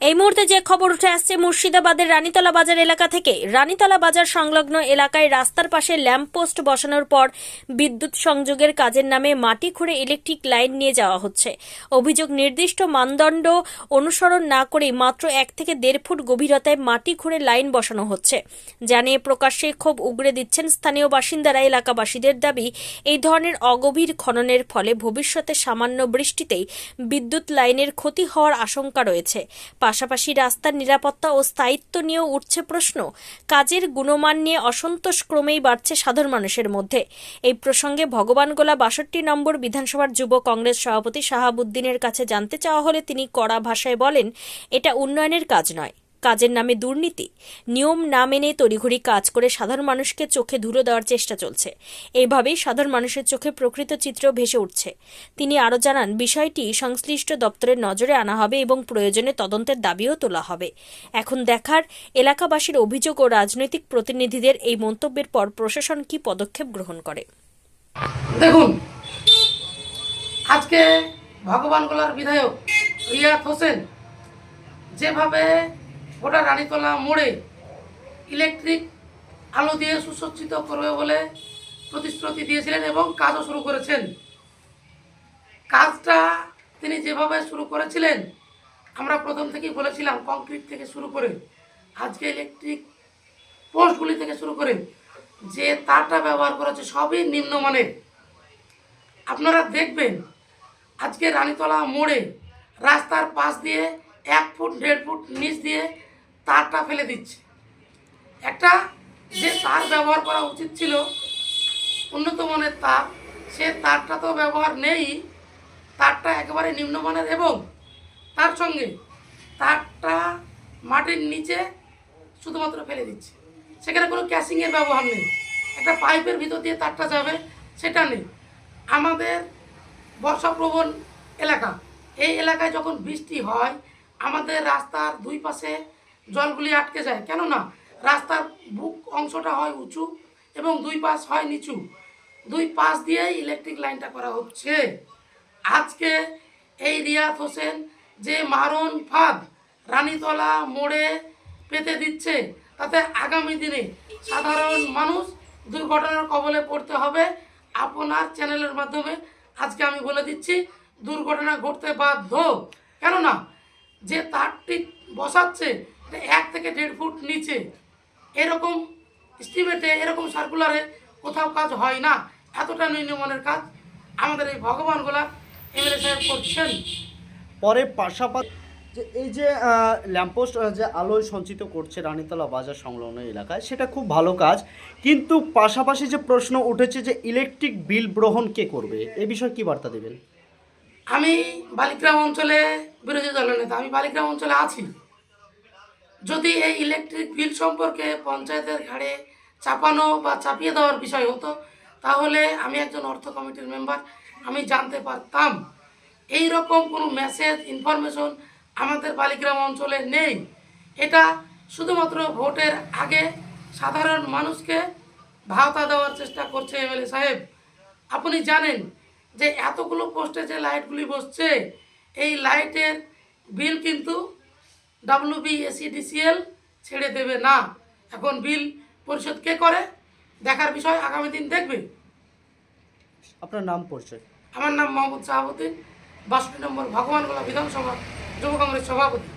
এই মুহূর্তে যে খবর উঠে আসছে, মুর্শিদাবাদের রানীতলা বাজার এলাকা থেকে। রানীতলা বাজার সংলগ্ন এলাকায় রাস্তার পাশে ল্যাম্পপোস্ট বসানোর পর বিদ্যুৎ সংযোগের কাজের নামে মাটি খুঁড়ে ইলেকট্রিক লাইন নিয়ে যাওয়া হচ্ছে। অভিযোগ নির্দিষ্ট মানদণ্ড অনুসরণ না করেই মাত্র এক থেকে দেড় ফুট গভীরতায় মাটি খুঁড়ে লাইন বসানো হচ্ছে। জানিয়ে প্রকাশ্যে ক্ষোভ উগড়ে দিচ্ছেন স্থানীয় বাসিন্দারা। এলাকাবাসীদের দাবি, এই ধরনের অগভীর খননের ফলে ভবিষ্যতে সামান্য বৃষ্টিতেই বিদ্যুৎ লাইনের ক্ষতি হওয়ার আশঙ্কা রয়েছে। পাশাপাশি রাস্তার নিরাপত্তা ও স্থায়িত্ব নিয়েও উঠছে প্রশ্ন। কাজের গুণমান নিয়ে অসন্তোষ ক্রমেই বাড়ছে সাধারণ মানুষের মধ্যে। এই প্রসঙ্গে ভগবানগোলা বাষট্টি নম্বর বিধানসভার যুব কংগ্রেস সভাপতি শাহাবুদ্দিনের কাছে জানতে চাওয়া হলে তিনি কড়া ভাষায় বলেন, এটা উন্নয়নের কাজ নয়। কাজের নামে দুর্নীতি, নিয়ম না মেনে তড়িঘড়ি কাজ করে সাধারণ মানুষকে চোখে ধুলো দেওয়ার চেষ্টা চলছে। এইভাবেই সাধারণ মানুষের চোখে প্রকৃত চিত্র ভেসে উঠছে। তিনি আরও জানান, বিষয়টি সংশ্লিষ্ট দপ্তরের নজরে আনা হবে এবং প্রয়োজনে তদন্তের দাবিও তোলা হবে। এখন দেখার এলাকাবাসীর অভিযোগ ও রাজনৈতিক প্রতিনিধিদের এই মন্তব্যের পর প্রশাসন কি পদক্ষেপ গ্রহণ করে? দেখুন, আজকে ভগবানগোলার বিধায়ক রিয়াত হোসেন যেভাবে গোটা রানীতলা মোড়ে ইলেকট্রিক আলো দিয়ে সুসজ্জিত করবে বলে প্রতিশ্রুতি দিয়েছিলেন এবং কাজও শুরু করেছেন। কাজটা তিনি যেভাবে শুরু করেছিলেন, আমরা প্রথম থেকেই বলেছিলাম কংক্রিট থেকে শুরু করে, আজকে ইলেকট্রিক পোস্টগুলি থেকে শুরু করে যে তারটা ব্যবহার করেছে সবই নিম্নমানের। আপনারা দেখবেন আজকে রানীতলা মোড়ে রাস্তার পাশ দিয়ে এক ফুট দেড় ফুট নিচ দিয়ে তারটা ফেলে দিচ্ছে। একটা যে তার ব্যবহার করা উচিত ছিল, উন্নত মানের তার, সে তারটা তো ব্যবহার নেই, তারটা একেবারে নিম্নমানের এবং তার সঙ্গে তারটা মাটির নিচে শুধুমাত্র ফেলে দিচ্ছে। সেখানে কোনো ক্যাসিংয়ের ব্যবহার নেই। একটা পাইপের ভিতর দিয়ে তারটা যাবে, সেটা নেই। আমাদের বর্ষাপ্রবণ এলাকা, এই এলাকায় যখন বৃষ্টি হয়, আমাদের রাস্তার দুই পাশে জলগুলি আটকে যায়। কেননা রাস্তার বুক অংশটা হয় উঁচু এবং দুই পাশ হয় নিচু। দুই পাশ দিয়েই ইলেকট্রিক লাইনটা করা হচ্ছে। আজকে এই রিয়াদ হোসেন যে মারণ ফাঁদ রানীতলা মোড়ে পেতে দিচ্ছে, তাতে আগামী দিনে সাধারণ মানুষ দুর্ঘটনার কবলে পড়তে হবে। আপনার চ্যানেলের মাধ্যমে আজকে আমি বলে দিচ্ছি, দুর্ঘটনা ঘটতে বাধ্য। কেননা যে তারটি বসাচ্ছে এক থেকে দেড় ফুট নিচে এরকম স্টিমেটে এরকম সার্কুলারে কোথাও কাজ হয় না। এতটা নিম্নমানের কাজ আমাদের এই ভগবানগুলা এমএলএ সাহেব করছেন। পরে পাশাপাশি যে এই যে ল্যাম্পোস্ট যে আলোয় সঞ্চিত করছে রানীতলা বাজার সংলগ্ন এলাকায় সেটা খুব ভালো কাজ। কিন্তু পাশাপাশি যে প্রশ্ন উঠেছে যে ইলেকট্রিক বিল গ্রহণ কে করবে এ বিষয়ে কি বার্তা দেবেন? আমি বালিগ্রাম অঞ্চলে বিরোধী দলের নেতা আমি বালিগ্রাম অঞ্চলে আছি। যদি এই ইলেকট্রিক বিল সম্পর্কে পঞ্চায়েতের ঘাড়ে চাপানো বা চাপিয়ে দেওয়ার বিষয় হতো, তাহলে আমি একজন অর্থ কমিটির মেম্বার আমি জানতে পারতাম। এই রকম কোনো মেসেজ ইনফরমেশন আমাদের বালিগ্রাম অঞ্চলে নেই। এটা শুধুমাত্র ভোটের আগে সাধারণ মানুষকে ভাওতা দেওয়ার চেষ্টা করছে এমএলএ সাহেব। আপনি জানেন যে এতগুলো পোস্টে যে লাইটগুলি বসছে, এই লাইটের বিল কিন্তু ডাব্লিউবি এসিডিসিএল ছেড়ে দেবে না। এখন বিল পরিশোধ কে করে? দেখার বিষয় আগামী দিন দেখবে। আপনার নাম পরিচয়। আমার নাম মোহাম্মদ শাহাবুদ্দিন বাষট্টি নম্বর ভগবানগোলা বিধানসভা যুব কংগ্রেস সভাপতি।